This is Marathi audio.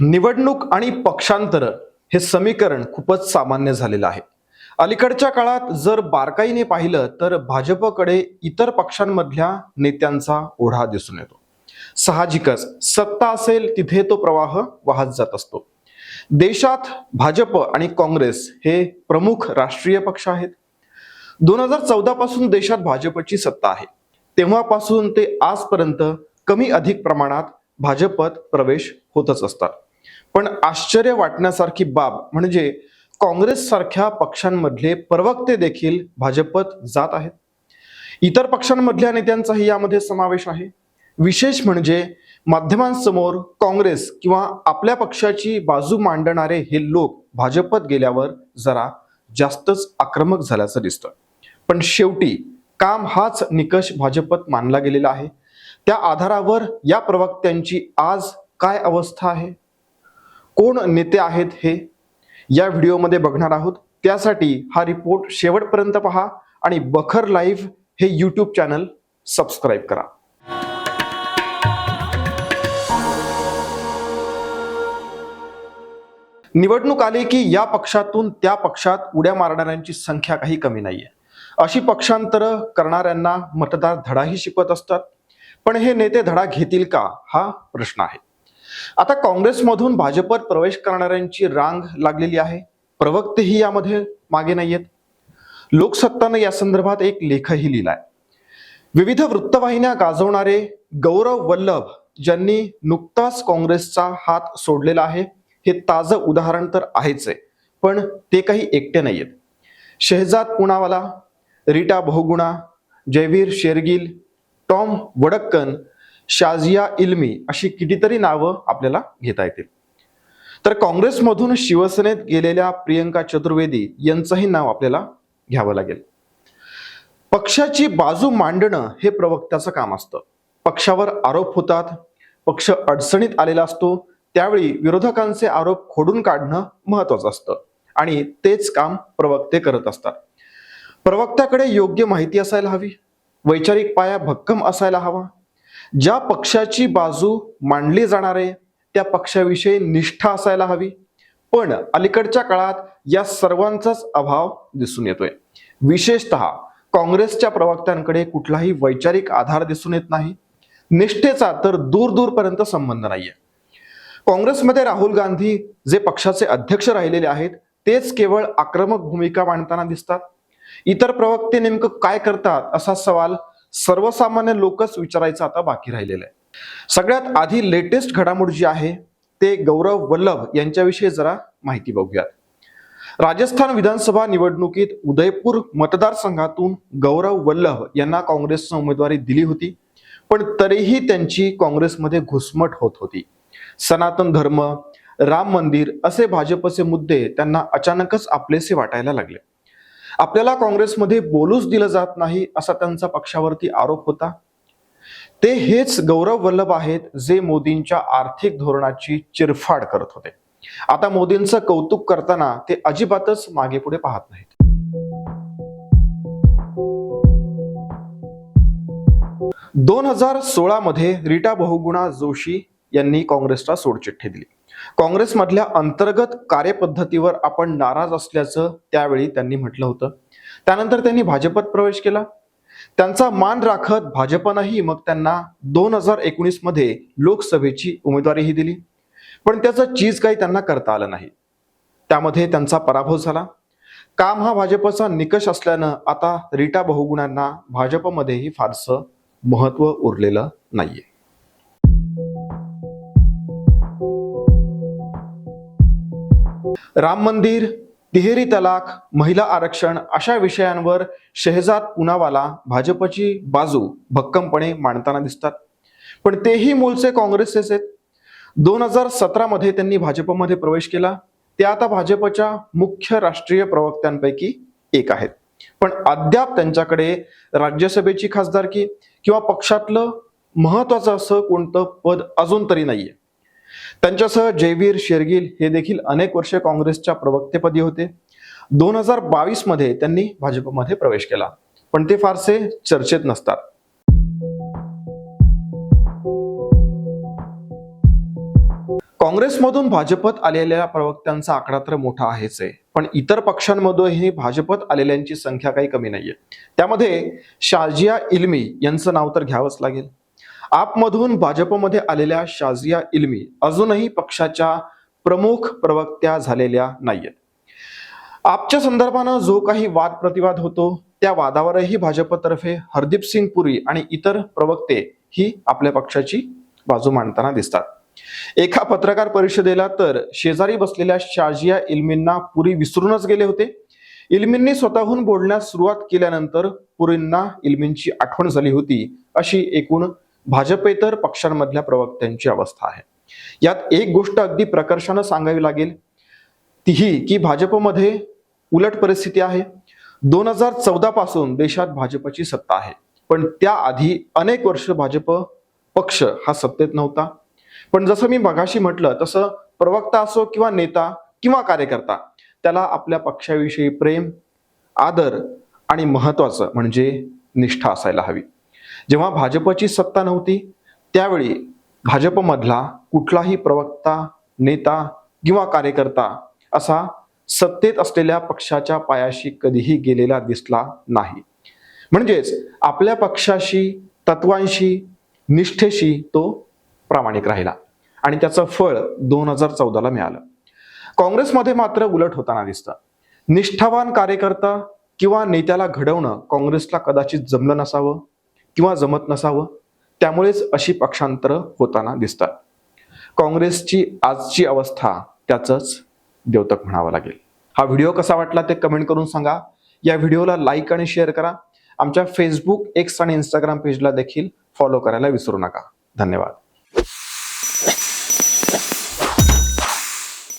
निवडणूक आणि पक्षांतर हे समीकरण खूपच सामान्य झालेलं आहे. अलीकडच्या काळात जर बारकाईने पाहिलं तर भाजपकडे इतर पक्षांमधल्या नेत्यांचा ओढा दिसून येतो. साहजिकच सत्ता असेल तिथे तो प्रवाह वाहत जात असतो. देशात भाजप आणि काँग्रेस हे प्रमुख राष्ट्रीय पक्ष आहेत. दोन हजार चौदा पासून देशात भाजपची सत्ता आहे. तेव्हापासून ते आजपर्यंत कमी अधिक प्रमाणात भाजपत प्रवेश होतच असतात. पण आश्चर्य वाटण्यासारखी बाब म्हणजे काँग्रेस सारख्या पक्षांमधले प्रवक्ते देखील भाजपत जात आहेत. इतर पक्षांमधल्या नेत्यांचाही यामध्ये समावेश आहे. विशेष म्हणजे माध्यमांसमोर काँग्रेस किंवा आपल्या पक्षाची बाजू मांडणारे हे लोक भाजपत गेल्यावर जरा जास्तच आक्रमक झाल्याचं दिसतं. पण शेवटी काम हाच निकष भाजपत मानला गेलेला आहे. त्या आधारावर या प्रवक्त्यांची आज काय अवस्था आहे? कोण नेते आहेत हे या व्हिडिओमध्ये बघणार आहोत. त्यासाठी हा रिपोर्ट शेवटपर्यंत पहा आणि बखर लाईव्ह हे यूट्यूब चॅनल सबस्क्राईब करा. निवडणूक आली की या पक्षातून त्या पक्षात उड्या मारणाऱ्यांची संख्या काही कमी नाहीये. अशी पक्षांतर करणाऱ्यांना मतदार धडाही शिकवत असतात. पण हे नेते धडा घेतील का? हा प्रश्न आहे. आता काँग्रेसमधून भाजपत प्रवेश करणाऱ्यांची रांग लागलेली आहे. प्रवक्तेही यामध्ये मागे नाहीयेत. लोकसत्तानं या संदर्भात एक लेखही लिहिलाय. विविध वृत्तवाहिन्या गाजवणारे गौरव वल्लभ ज्यांनी नुकताच काँग्रेसचा हात सोडलेला आहे हे ताजं उदाहरण तर आहेच आहे पण ते काही एकटे नाहीयेत. शहजाद पुणावाला रीटा बहुगुणा जयवीर शेरगिल टॉम वडक्कन शाजिया इल्मी अशी कितीतरी नावं आपल्याला घेता येतील. तर काँग्रेसमधून शिवसेनेत गेलेल्या प्रियंका चतुर्वेदी यांचंही नाव आपल्याला घ्यावं लागेल. पक्षाची बाजू मांडणं हे प्रवक्त्याचं काम असतं. पक्षावर आरोप होतात पक्ष अडचणीत आलेला असतो त्यावेळी विरोधकांचे आरोप खोडून काढणं महत्वाचं असतं आणि तेच काम प्रवक्ते करत असतात. प्रवक्त्याकडे योग्य माहिती असायला हवी वैचारिक पाया भक्कम असायला हवा ज्या पक्षाची बाजू मांडली जाणार आहे त्या पक्षाविषयी निष्ठा असायला हवी. पण अलीकडच्या काळात या सर्वांचाच अभाव दिसून येतोय. विशेषतः काँग्रेसच्या प्रवक्त्यांकडे कुठलाही वैचारिक आधार दिसून येत नाही. निष्ठेचा तर दूर दूरपर्यंत संबंध नाहीये. काँग्रेसमध्ये राहुल गांधी जे पक्षाचे अध्यक्ष राहिलेले आहेत तेच केवळ आक्रमक भूमिका मांडताना दिसतात. इतर प्रवक्ते नेमकं काय करतात असा सवाल सर्वसामान्य लोकच विचारायचं आता बाकी राहिलेलं आहे. सगळ्यात आधी लेटेस्ट घडामोड जी आहे ते गौरव वल्लभ यांच्याविषयी जरा माहिती बघूयात. राजस्थान विधानसभा निवडणुकीत उदयपूर मतदारसंघातून गौरव वल्लभ यांना काँग्रेसनं उमेदवारी दिली होती पण तरीही त्यांची काँग्रेसमध्ये घुसमट होत होती. सनातन धर्म राम मंदिर असे भाजपचे मुद्दे त्यांना अचानकच आपलेसे वाटायला लागले. आपल्याला काँग्रेसमध्ये बोलूच दिलं जात नाही असा त्यांचा पक्षावरती आरोप होता. ते हेच गौरव वल्लभ आहेत जे मोदींच्या आर्थिक धोरणाची चिरफाड करत होते. आता मोदींचं कौतुक करताना ते अजिबातच मागे पुढे पाहत नाहीत. दोन हजार सोळा मध्ये रीटा बहुगुणा जोशी यांनी काँग्रेसला सोडचिठ्ठी दिली काँग्रेसमधल्या अंतर्गत कार्यपद्धतीवर आपण नाराज असल्याचं त्यावेळी त्यांनी म्हटलं होतं. त्यानंतर त्यांनी भाजपत प्रवेश केला. त्यांचा मान राखत भाजपनंही मग त्यांना दोन हजार एकोणीसमध्ये लोकसभेची उमेदवारीही दिली. पण त्याचं चीज काही त्यांना करता आलं नाही. त्यामध्ये त्यांचा पराभव झाला. काम हा भाजपचा निकष असल्यानं आता रीटा बहुगुणांना भाजपमध्येही फारसं महत्त्व उरलेलं नाहीये. राम मंदिर तिहेरी तलाक महिला आरक्षण अशा विषयांवर शहजाद पुनावाला भाजपची बाजू भक्कमपणे मांडताना दिसतात. पण तेही मूळचे काँग्रेसचेच आहेत. दोन हजार सतरामध्ये त्यांनी भाजपमध्ये प्रवेश केला. ते आता भाजपच्या मुख्य राष्ट्रीय प्रवक्त्यांपैकी एक आहेत. पण अद्याप त्यांच्याकडे राज्यसभेची खासदारकी किंवा पक्षातलं महत्वाचं असं कोणतं पद अजून तरी नाहीये. त्यांच्यासह जयवीर शेरगिल हे देखील अनेक वर्षे काँग्रेसच्या प्रवक्तेपदी होते. दोन हजार बावीसमध्ये त्यांनी भाजपमध्ये प्रवेश केला पण ते फारसे चर्चेत नसतात. काँग्रेसमधून भाजपत आलेल्या प्रवक्त्यांचा आकडा तर मोठा आहेच आहे पण इतर पक्षांमधूनही भाजपत आलेल्यांची संख्या काही कमी नाहीये. त्यामध्ये शाजिया इल्मी यांचं नाव तर घ्यावंच लागेल. आपमधून भाजपमध्ये आलेल्या शाजिया इल्मी अजूनही पक्षाच्या प्रमुख प्रवक्त्या झालेल्या नाहीयेत. आपच्या संदर्भानं जो काही वाद प्रतिवाद होतो त्या वादावरही भाजपतर्फे हरदीप सिंग पुरी आणि इतर प्रवक्ते ही आपल्या पक्षाची बाजू मांडताना दिसतात. एका पत्रकार परिषदेला तर शेजारी बसलेल्या शाजिया इल्मींना पुरी विसरूनच गेले होते. इल्मींनी स्वतःहून बोलण्यास सुरुवात केल्यानंतर पुरींना इल्मींची आठवण झाली होती अशी एकूण भाजपेतर पक्षांमधल्या प्रवक्त्यांची अवस्था आहे. यात एक गोष्ट अगदी प्रकर्षानं सांगावी लागेल. ती ही की भाजपमध्ये उलट परिस्थिती आहे. दोन हजार चौदा पासून देशात भाजपची सत्ता आहे. पण त्याआधी अनेक वर्ष भाजप पक्ष हा सत्तेत नव्हता. पण जसं मी मगाशी म्हटलं तसं प्रवक्ता असो किंवा नेता किंवा कार्यकर्ता त्याला आपल्या पक्षाविषयी प्रेम आदर आणि महत्वाचं म्हणजे निष्ठा असायला हवी. जेव्हा भाजपची सत्ता नव्हती त्यावेळी भाजपमधला कुठलाही प्रवक्ता नेता किंवा कार्यकर्ता असा सत्तेत असलेल्या पक्षाच्या पायाशी कधीही गेलेला दिसला नाही. म्हणजेच आपल्या पक्षाशी तत्वांशी निष्ठेशी तो प्रामाणिक राहिला आणि त्याचं फळ दोन हजार चौदाला मिळालं. काँग्रेसमध्ये मात्र उलट होताना दिसतं. निष्ठावान कार्यकर्ता किंवा नेत्याला घडवणं काँग्रेसला कदाचित जमलं नसावं किंवा जमत नसावं त्यामुळेच अशी पक्षांतरं होताना दिसतात. काँग्रेसची आजची अवस्था त्याचंच द्योतक म्हणावं लागेल. हा व्हिडिओ कसा वाटला ते कमेंट करून सांगा. या व्हिडिओला लाईक आणि शेअर करा. आमच्या फेसबुक एक्स आणि इंस्टाग्राम पेजला देखील फॉलो करायला विसरू नका. धन्यवाद.